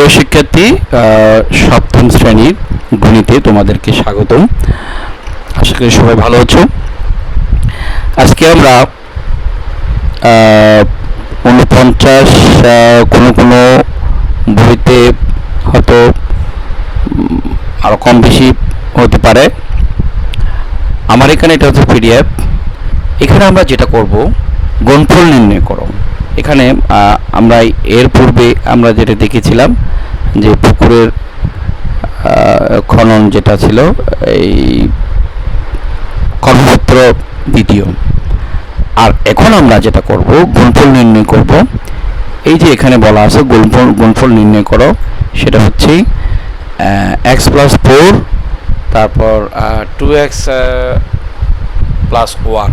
প্রিয় শিক্ষার্থী সপ্তম শ্রেণির গণিতে তোমাদেরকে স্বাগতম। আশা করি সবাই ভালো আছো। আজকে আমরা উনপঞ্চাশ কোনো কোনো বইতে হয়তো উম, আরও কম বেশি হতে পারে। আমার এখানে এটা হচ্ছে পিডিএফ। এখানে আমরা যেটা করব গুণফল নির্ণয় করো। এখানে আমরা এর পূর্বে আমরা যেটা দেখেছিলাম যে পুকুরের খনন যেটা ছিল, এই কর্মপত্র দ্বিতীয়। আর এখন আমরা যেটা করব, গুণফল নির্ণয় করব। এই যে এখানে বলা আছে, গুণফল গুণফল নির্ণয় করো, সেটা হচ্ছে এক্স প্লাস ফোর তারপর টু এক্স প্লাস ওয়ান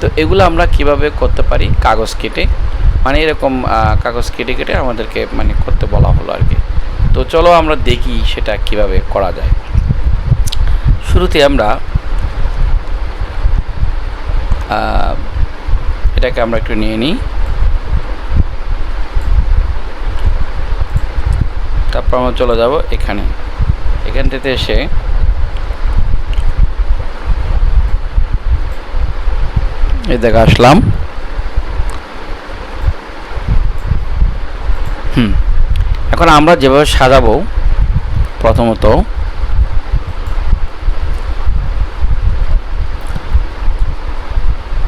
তো এগুলো আমরা কীভাবে করতে পারি? কাগজ কেটে মানে এরকম কাগজ কেটে কেটে আমাদেরকে মানে করতে বলা হলো আর কি। তো চলো আমরা দেখি সেটা কীভাবে করা যায়। শুরুতে আমরা এটাকে আমরা একটু নিয়ে নিই। তারপর আমরা চলে যাব এখানে। এখান থেকে এসে এই দেখে আসলাম। হুম। এখন আমরা যেভাবে সাজাবো, প্রথমত,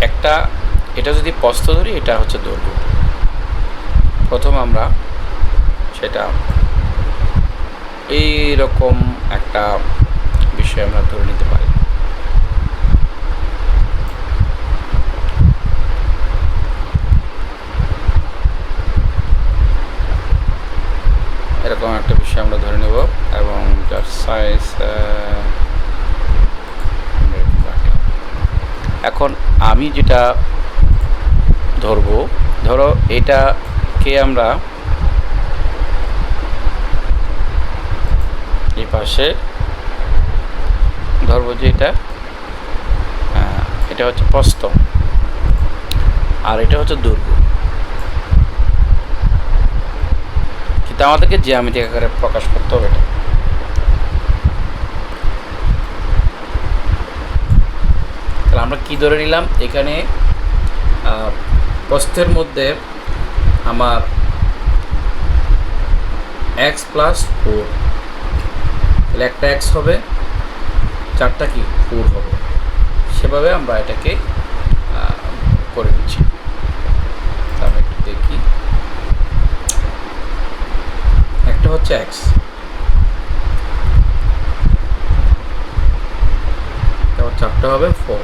একটা, এটা যদি প্রস্থ ধরি, এটা হচ্ছে দৈর্ঘ্য। প্রথম আমরা সেটা এই রকম একটা বিষয় আমরা ধরে নিতে পারি। এরকম একটা বিষয় আমরা ধরে নেব এবং যার সাইজ এখন আমি যেটা ধরবো, ধরো এটাকে আমরা এই পাশে ধরবো যে এটা এটা হচ্ছে প্রস্থ আর এটা হচ্ছে দুর্গ কিন্তু আমাদেরকে জ্যামিতিক আকারে প্রকাশ করতে হবে এটা। তাহলে আমরা কী ধরে নিলাম? এখানে প্রস্থের মধ্যে আমার এক্স প্লাস ফোর তাহলে একটা এক্স হবে, চারটা কি? ফোর হবে। সেভাবে আমরা এটাকে করে নিচ্ছি তা আমরা একটু দেখি একটা হচ্ছে এক্স চারটা হবে ফোর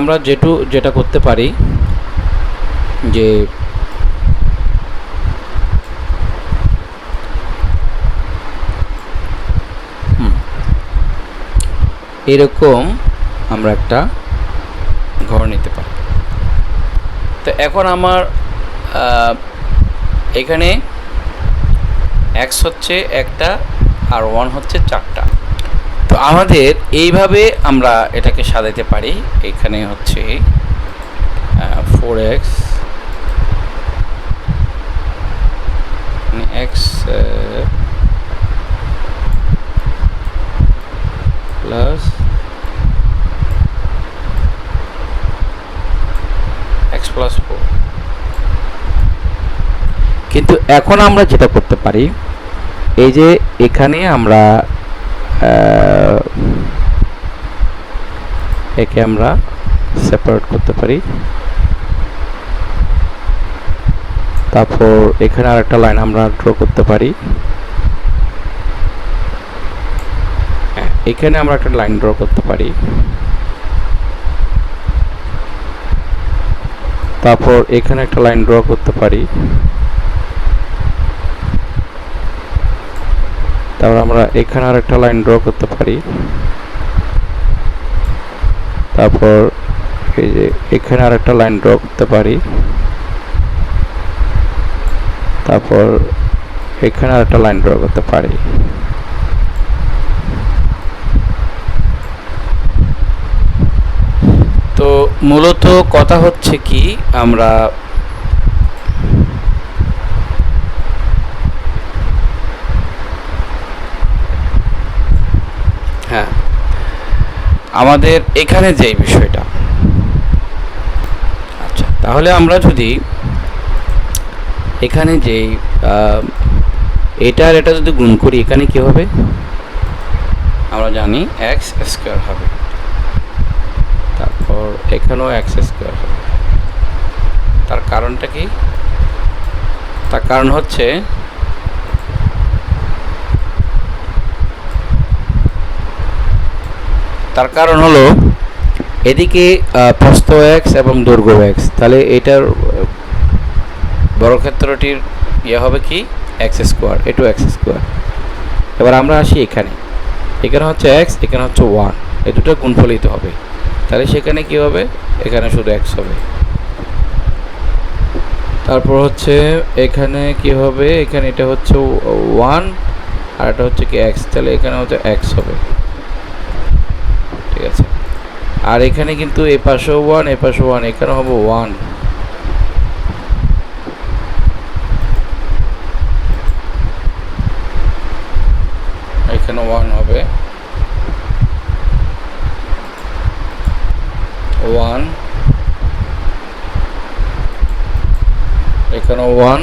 আমরা যেটু, যেটা করতে পারি যে এরকম আমরা একটা ঘর নিতে পারি। তো এখন আমার এখানে এক্স হচ্ছে একটা আর ওয়ান হচ্ছে চারটা। তো আমাদের এইভাবে আমরা এটাকে সাজাতে পারি। এখানে হচ্ছে four x x plus x plus four কিন্তু এখন আমরা যেটা করতে পারি, এই যে এখানে আমরা একে আমরা সেপারেট করতে পারি। তারপর এখানে আরেকটা লাইন আমরা ড্র করতে পারি। এখানে আমরা একটা লাইন ড্র করতে পারি। তারপর এখানে একটা লাইন ড্র করতে পারি। তারপর আমরা এখানে আর একটা লাইন ড্র করতে পারি। তারপর এই যে এখানে আর একটা লাইন ড্র করতে পারি। তারপর এখানে আর একটা লাইন ড্র করতে পারি। তো মূলত কথা হচ্ছে কি, আমরা হ্যাঁ আমাদের এখানে যে বিষয়টা। আচ্ছা তাহলে আমরা যদি এখানে আহ, এটা আর এটা যদি গুণ করি এখানে কি হবে? আমরা জানি এক্স স্কোয়ার হবে। তারপর এখানেও এক্স স্কোয়ার হবে। তার কারণটা কি? তার কারণ হচ্ছে তার কারণ হলো, এদিকে প্রস্থ এক্স এবং দৈর্ঘ্য এক্স তাহলে এটার বর্গক্ষেত্রটির ইয়ে হবে কি? এক্স স্কোয়ার এটু এক্স স্কোয়ার এবার আমরা আসি এখানে। এখানে হচ্ছে এক্স এখানে হচ্ছে ওয়ান। এই দুটো গুণফলিত হবে। তাহলে সেখানে কি হবে? এখানে শুধু এক্স হবে। তারপর হচ্ছে, এখানে কি হবে? এখানে এটা হচ্ছে ওয়ান, আর এটা হচ্ছে কি এক্স তাহলে এখানে হচ্ছে এক্স হবে। আর এখানে কিন্তু এ পাশেও ওয়ান এ পাশে ওয়ান এখানে হবে ওয়ান এখানে ওয়ান হবে। ওয়ান এখানে ওয়ান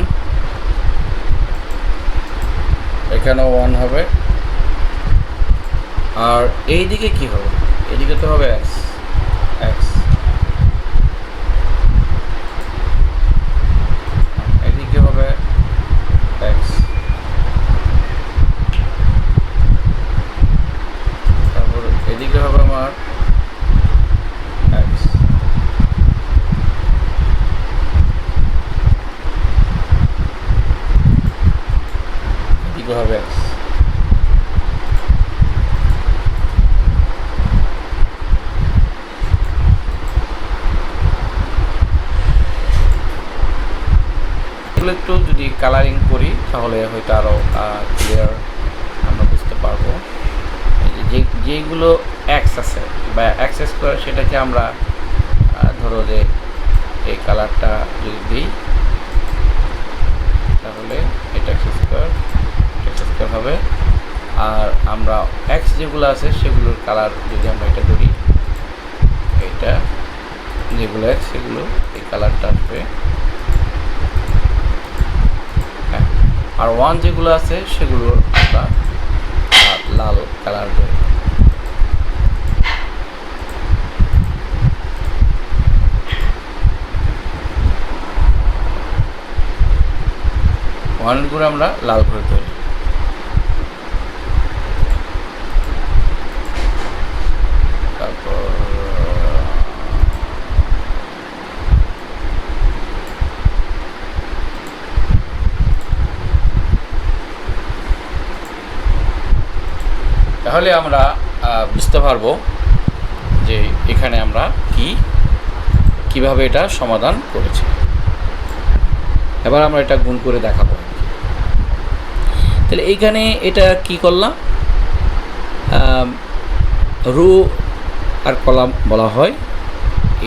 এখানেও ওয়ান হবে। আর এই দিকে কি হবে? এদিকে তো হবে এক্স এক্স এদিকে হবে এক্স তারপর এদিকে হবে আমার এক্স এদিকে হবে এক্স এগুলো একটু যদি কালারিং করি তাহলে হয়তো আরও ক্লিয়ার আমরা বুঝতে পারব এই যে- যে যেইগুলো এক্স আছে বা এক্স স্কোয়ার সেটাকে আমরা ধরো যে এই কালারটা যদি দিই, তাহলে এটা এক্স স্কোয়ার এক্স স্কোয়ার হবে। আর আমরা এক্স যেগুলো আছে সেগুলোর কালার যদি আমরা এটা ধরি, এটা যেগুলো এক্স সেগুলো এই কালারটা আসবে। হ্যাঁ আর ওয়ান যেগুলো আছে সেগুলো আমরা লাল কালার দেবো ওয়ানের গুঁড়ো আমরা লাল করে তৈরি। তারপর, তাহলে আমরা বুঝতে পারব যে এখানে আমরা কি, কীভাবে এটা সমাধান করেছি। এবার আমরা এটা গুণ করে দেখাবো। তাহলে এইখানে এটা কি করলাম? রু আর কলাম বলা হয়।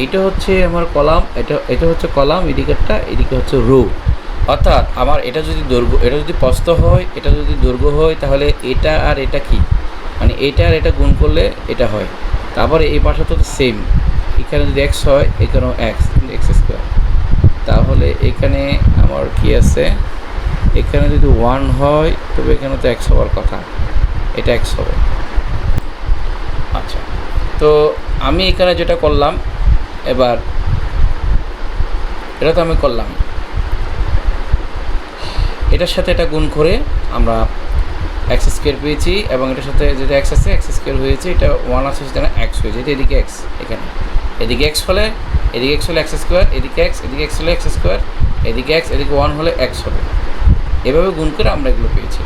এটা হচ্ছে আমার কলাম, এটা এটা হচ্ছে কলাম এদিকেরটা এদিকে হচ্ছে রু। অর্থাৎ আমার এটা যদি দৈর্ঘ্য, এটা যদি প্রস্থ হয়, এটা যদি দৈর্ঘ্য হয়, তাহলে এটা আর এটা কি? মানে এটা আর এটা গুণ করলে এটা হয়। তারপরে এই পাশে তো সেম এখানে যদি এক্স হয়, এখানেও এক্স এক্স স্কোয়ার তাহলে এখানে আমার কি আছে? এখানে যদি ওয়ান হয়, তবে এখানে তো এক্স হওয়ার কথা। এটা এক্স হবে আচ্ছা তো আমি এখানে যেটা করলাম, এবার এটা তো আমি করলাম। এটার সাথে এটা গুণ করে আমরা এক্স স্কোয়ার পেয়েছি, এবং এটার সাথে যেটা এক্স আছে এক্স স্কোয়ার হয়েছে, এটা ওয়ান আছে সেটা এক্স হয়েছে। এটা এদিকে এক্স এখানে। এদিকে এক্স হলে, এদিকে এক্স হলে এক্স স্কোয়ার এদিকে এক্স এদিকে এক্স হলে এক্স স্কোয়ার এদিকে এক্স এদিকে ওয়ান হলে এক্স হবে। এভাবে গুণ করে আমরা এগুলো পেয়েছি।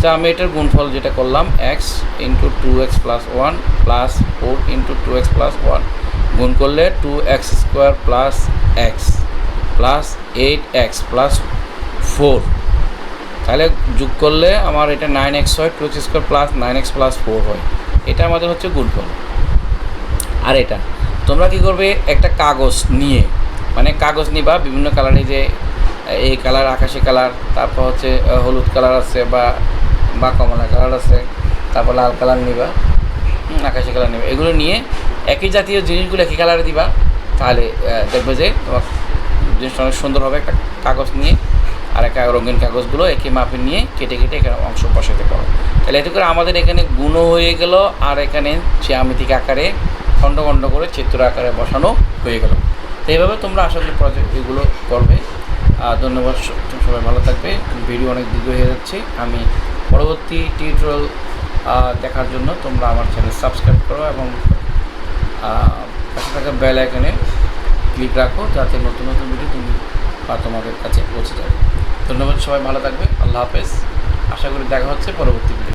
তো আমি এটার গুণফল যেটা করলাম x into two x plus one plus four into two x plus one গুণ করলে two x square plus x plus eight x plus four তাহলে যোগ করলে আমার এটা নাইন এক্স হয় two x square plus nine x plus four হয়। এটা আমাদের হচ্ছে গুণফল। আর এটা, তোমরা কি করবে? একটা কাগজ নিয়ে মানে কাগজ নিবা বিভিন্ন কালারে যে এই কালার আকাশি কালার, তারপর হচ্ছে হলুদ কালার আছে বা বা কমলা কালার আছে, তারপর লাল কালার নিবা আকাশি কালার নিবা। এগুলো নিয়ে একই জাতীয় জিনিসগুলো একই কালারে দিবা, তাহলে দেখবে যে তোমার জিনিসটা অনেক সুন্দর হবে, একটা কাগজ নিয়ে আর একটা রঙিন কাগজগুলো একে মাপে নিয়ে কেটে কেটে এখানে অংশ বসাতে পারো। তাহলে এতে করে আমাদের এখানে গুণও হয়ে গেল আর এখানে জ্যামিতিক আকারে খণ্ড খণ্ড করে চিত্র আকারে বসানো হয়ে গেল। তো এইভাবে তোমরা আশা করি প্রজেক্ট এগুলো করবে। ধন্যবাদ সবাই ভালো থাকবে। ভিডিও অনেক দীর্ঘ হয়ে যাচ্ছে। আমি পরবর্তী টিউটোরিয়াল দেখার জন্য তোমরা আমার চ্যানেল সাবস্ক্রাইব করো এবং থাকা বেল আইকনে ক্লিক রাখো যাতে নতুন নতুন ভিডিও তুমি বা তোমাদের কাছে পৌঁছে যাবে ধন্যবাদ, সবাই ভালো থাকবে। আল্লাহ হাফেজ। আশা করি দেখা হচ্ছে পরবর্তী ভিডিও